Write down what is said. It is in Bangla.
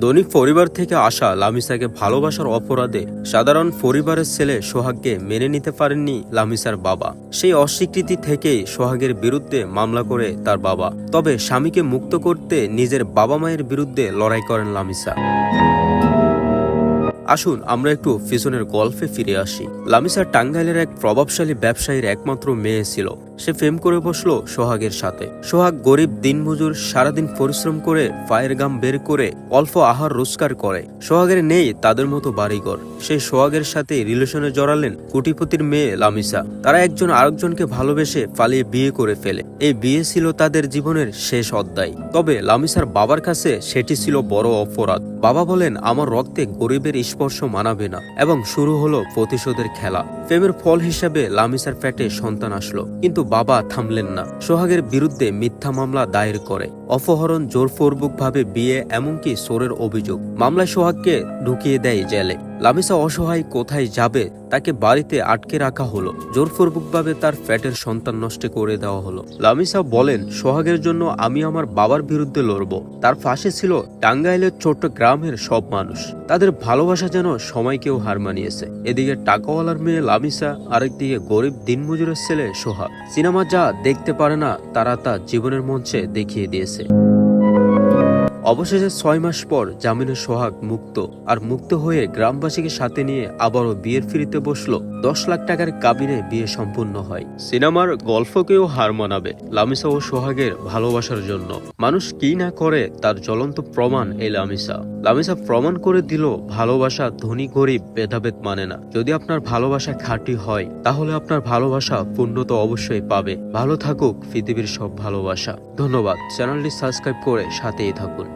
ধনী পরিবার থেকে আসা লামিসাকে ভালোবাসার অপরাধে সাধারণ পরিবারের ছেলে সোহাগকে মেনে নিতে পারেননি লামিসার বাবা। সেই অস্বীকৃতি থেকেই সোহাগের বিরুদ্ধে মামলা করে তার বাবা। তবে স্বামীকে মুক্ত করতে নিজের বাবা মায়ের বিরুদ্ধে লড়াই করেন লামিসা। আসুন, আমরা একটু পিছনের গল্পে ফিরে আসি। লামিসা টাঙ্গাইলের এক প্রভাবশালী ব্যবসায়ীর একমাত্র মেয়ে ছিল। সে প্রেম করে বসল সোহাগের সাথে। সোহাগ গরিব দিনমজুর সারাদিন পরিশ্রম করে পায়ের গাম বের করে অল্প আহার রোজগার করে। সোহাগের নেই তাদের মতো বাড়িঘর। সেই সোহাগের সাথে রিলেশনে জড়ালেন কোটিপতির মেয়ে লামিসা। তারা একজন আরেকজনকে ভালোবেসে পালিয়ে বিয়ে করে ফেলে। এই বিয়ে ছিল তাদের জীবনের শেষ অধ্যায়। তবে লামিসার বাবার কাছে সেটি ছিল বড় অপরাধ। বাবা বলেন, আমার রক্তে গরিবের স্পর্শ মানাবে না এবং শুরু হলো প্রতিশোধের খেলা। প্রেমের ফল হিসাবে লামিসার ফ্যাটে সন্তান আসলো। কিন্তু বাবা থামলেন না। সোহাগের বিরুদ্ধে মিথ্যা মামলা দায়ের করে। অপহরণ জোরপূর্বক ভাবে বিয়ে এমনকি সোরের অভিযোগ। মামলায় সোহাগকে ঢুকিয়ে দেয় জেলে। লামিসা অসহায় কোথায় যাবে তাকে বাড়িতে আটকে রাখা হলো। জোরপূর্বকভাবে তার ফ্যাটের সন্তান নষ্ট করে দেওয়া হলো। লামিসা বলেন, সোহাগের জন্য আমি আমার বাবার বিরুদ্ধে লড়ব। তার পাশে ছিল টাঙ্গাইলের ছোট্ট গ্রামের সব মানুষ। তাদের ভালোবাসা যেন সময়কেও হার মানিয়েছে। এদিকে টাকাওয়ালার মেয়ে লামিসা, আরেকদিকে গরিব দিনমজুরের ছেলে সোহাগ। সিনেমা যা দেখতে পারে না, তারা তা জীবনের মঞ্চে দেখিয়ে দিয়েছে। অবশেষে ছয় মাস পর জামিনের সোহাগ মুক্ত আর মুক্ত হয়ে গ্রামবাসীকে সাথে নিয়ে আবারও বিয়ের ফিরিতে বসল। দশ লাখ টাকার কাবিনে বিয়ে সম্পূর্ণ হয়। সিনেমার গল্পকেও হার মানাবে লামিসা ও সোহাগের ভালোবাসার জন্য। মানুষ কি না করে তার জ্বলন্ত প্রমাণ এই লামিসা। লামিসা প্রমাণ করে দিল, ভালোবাসা ধনী গরিব ভেদাভেদ মানে না। যদি আপনার ভালোবাসা খাঁটি হয়, তাহলে আপনার ভালোবাসা পূর্ণতা অবশ্যই পাবে। ভালো থাকুক পৃথিবীর সব ভালোবাসা। ধন্যবাদ। চ্যানেলটি সাবস্ক্রাইব করে সাথেই থাকুন।